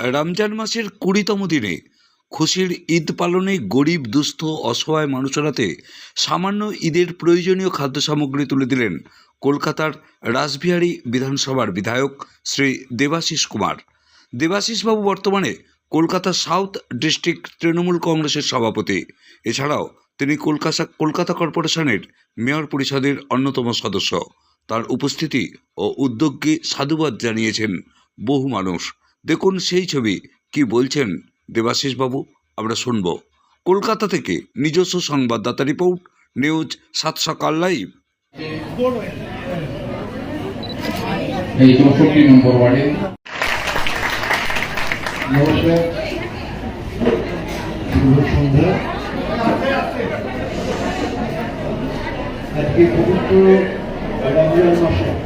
রমজান মাসের কুড়িতম দিনে খুশির ঈদ পালনে গরিব, দুস্থ, অসহায় মানুষেরাতে সামান্য ঈদের প্রয়োজনীয় খাদ্য সামগ্রী তুলে দিলেন কলকাতার রাসবিহারী বিধানসভার বিধায়ক শ্রী দেবাশিস কুমার। দেবাশিসবাবু বর্তমানে কলকাতা সাউথ ডিস্ট্রিক্ট তৃণমূল কংগ্রেসের সভাপতি। এছাড়াও তিনি কলকাতা কলকাতা কর্পোরেশনের মেয়র পরিষদের অন্যতম সদস্য। তার উপস্থিতি ও উদ্যোগকে সাধুবাদ জানিয়েছেন বহু মানুষ। দেখুন সেই ছবি। কি বলছেন দেবাশিসবাবু? আমরা শুনব। কলকাতা থেকে নিজস্ব সংবাদদাতা রিপোর্ট, নিউজ সাত সকাল লাইভ। এই চৌষট্টি নম্বর ওয়ার্ডে। নমস্কার। শুভ সন্ধ্যা। আজকে পবিত্র রমজান মাসে।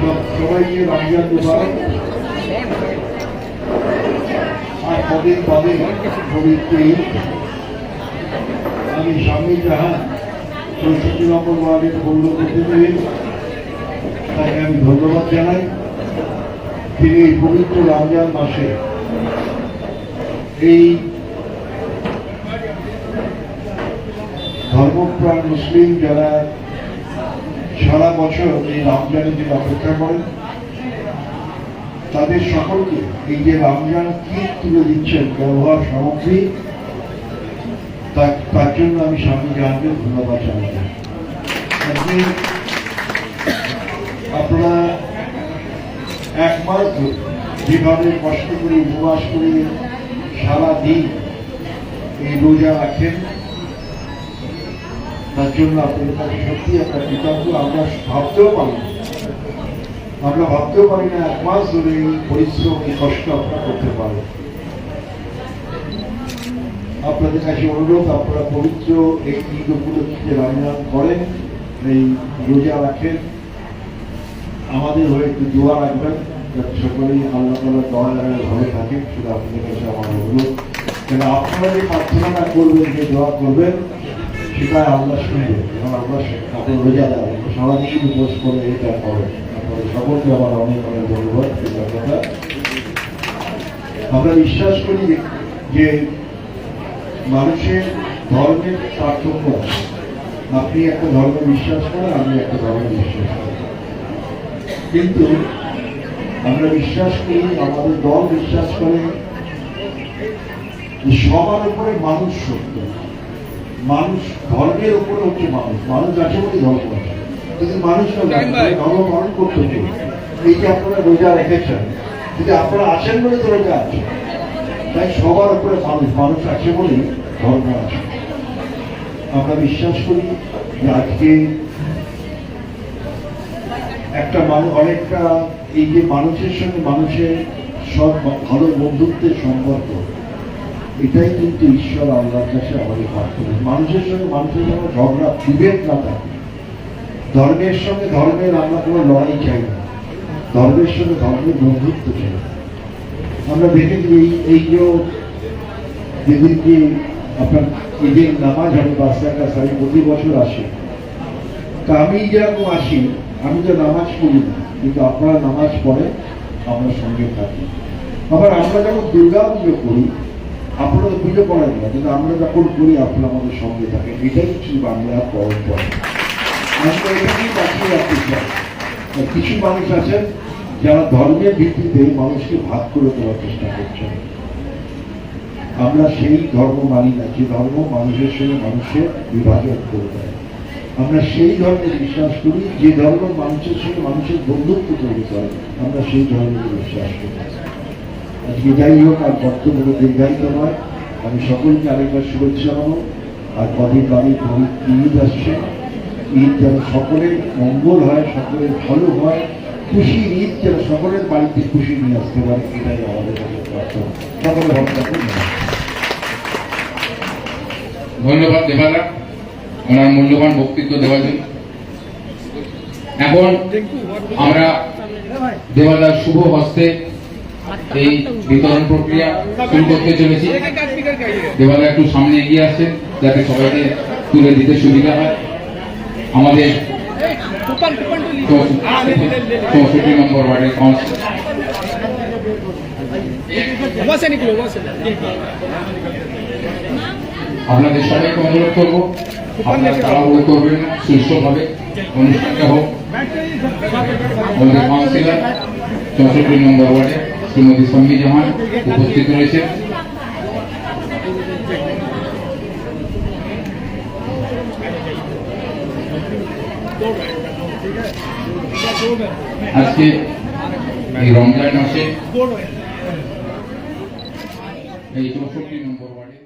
সব- সবাইকে রমজান কদিন বাদে পবিত্র ঈদ আমি স্বামী জাহান চৌষট্টি নম্বর ওয়ার্ডের পৌর প্রতিনিধি তাকে আমি ধন্যবাদ জানাই। তিনি এই পবিত্র রমজান মাসে এই ধর্মপ্রাণ মুসলিম যারা সারা বছর এই রমজানের দিন অপেক্ষা করেন তাদের সকলকে এই যে রমজান কি তুলে দিচ্ছেন ব্যবহার সামগ্রী তার জন্য আমি স্বামী জাহানকে ধন্যবাদ আজকে আপনারা এক মাস যেভাবে কষ্ট করে উপবাস করে সারা দিন এই রোজা রাখেন, তার জন্য আপনাদের কাছে সত্যি একটা কৃতজ্ঞ আমরা ভাবতেও পারি। আমরা ভাবতেও পারি না এক মাস ধরে এই পরিশ্রম, এই কষ্ট আপনারা করতে পারেন। আপনাদের কাছে অনুরোধ, আপনারা পবিত্র এই ঈদ উপলক্ষে রমজান করেন, এই রোজা রাখেন। আমাদের হয়ে একটু দোয়া রাখবেন, যাতে সকলেই আল্লাহ তালা দয়া ভালো থাকে সেটা আপনাদের কাছে আমার অনুরোধ। কেন আপনারা যে প্রার্থনাটা করবেন, যে দোয়া করবেন সেটা আল্লাহ শুনবে। এবং আল্লাহ আপনার রোজা দেয়। সারাদিন উপোস করে এটা করেন আপনাদের সকলকে আমার অনেক অনেক ধন্যবাদ কৃতজ্ঞতা আমরা বিশ্বাস করি যে মানুষের ধর্মের পার্থক্য আপনি একটা ধর্মে বিশ্বাস করেন, আমি একটা ধর্মে বিশ্বাস করি। কিন্তু আমরা বিশ্বাস করি, আমাদের দল বিশ্বাস করে সবার উপরে মানুষ সত্য। মানুষ ধর্মের উপরে হচ্ছে মানুষ মানুষ আছে বলে ধর্ম আছে যদি মানুষ ধর্ম পালন করতে এই যে আপনারা রোজা রেখেছেন যদি আপনারা আছেন বলে তো রোজা আছে তাই সবার উপরে মানুষ মানুষ আছে বলেই ধর্ম আছে। আমরা বিশ্বাস করি যে আজকে একটা মানুষ অনেকটা এই যে মানুষের সঙ্গে মানুষের সব ভালো বন্ধুত্বের সম্পর্ক এটাই কিন্তু ঈশ্বর আল্লাহর কাছে আমাদের প্রার্থনা মানুষের সঙ্গে মানুষের সঙ্গে ঝগড়া, বিভেদ না থাকে। ধর্মের সঙ্গে ধর্মের আমরা কোনো লড়াই চাই না। ধর্মের সঙ্গে ধর্মের বন্ধুত্ব চাই আমরা দেখেছি এই এই যে যেদিনকে আপনার ঈদের নামাজ বাচ্চার কাছে আমি প্রতি বছর আসি। তা আমি যেরকম আসি, আমি তো নামাজ পড়ি না। কিন্তু আপনারা নামাজ পড়ে আমরা সঙ্গে থাকি। আবার আমরা যখন দুর্গা পুজো করি আপনারা পুজো করেন না, কিন্তু আমরা যখন করি, আপনারা আমাদের সঙ্গে থাকেন। এটাই হচ্ছে বাংলা পরম্পরা। কিছু মানুষ আছেন, যারা ধর্মের ভিত্তিতে মানুষকে ভাগ করে দেওয়ার চেষ্টা করছেন। আমরা সেই ধর্ম মানি না, যে ধর্ম মানুষের সঙ্গে মানুষের বিভাজন করে দেয়। আমরা সেই ধর্মে বিশ্বাস করি, যে ধর্ম মানুষের সঙ্গে মানুষের বন্ধুত্ব তৈরি করে, আমরা সেই ধর্মে বিশ্বাস করি। আজকে যাই হোক, আর বক্তব্য দীর্ঘায়িত নয়। আমি সকলকে আরেকবার শুভেচ্ছা জানাব। আর কদিন বাড়ি ঈদ আসছে। ঈদ যেন সকলের মঙ্গল হয়, সকলের ভালো হয় খুশির ঈদ যেন সকলের বাড়িতে খুশি নিয়ে আসতে পারে, এটাই আমাদের কাছে সকলে ধন্যবাদ দেবাদা। ওনার মূল্যবান বক্তৃত্ব দেওয়ার জন্য। এখন আমরা দেবাদার শুভ হস্তে এই বিতরণ প্রক্রিয়া শুরু করতে চলেছি। দেবাদা একটু সামনে এগিয়ে আসছেন যাতে সবাইকে তুলে দিতে সুবিধা হয়। আমাদের চৌষট্টি নম্বর ওয়ার্ডের কাউন্সিলর। আপনাদের সবাইকে অনুরোধ করব, আপনারা তাড়াহুড়ো করবেন না সুস্থভাবে অনুষ্ঠানটা হোক। আমাদের কাউন্সিলর, চৌষট্টি নম্বর ওয়ার্ডে শ্রীমতী সম্মি জাহান উপস্থিত রয়েছেন আজকে এই রমজান মাসে এই চৌষট্টি নম্বর ওয়ার্ডে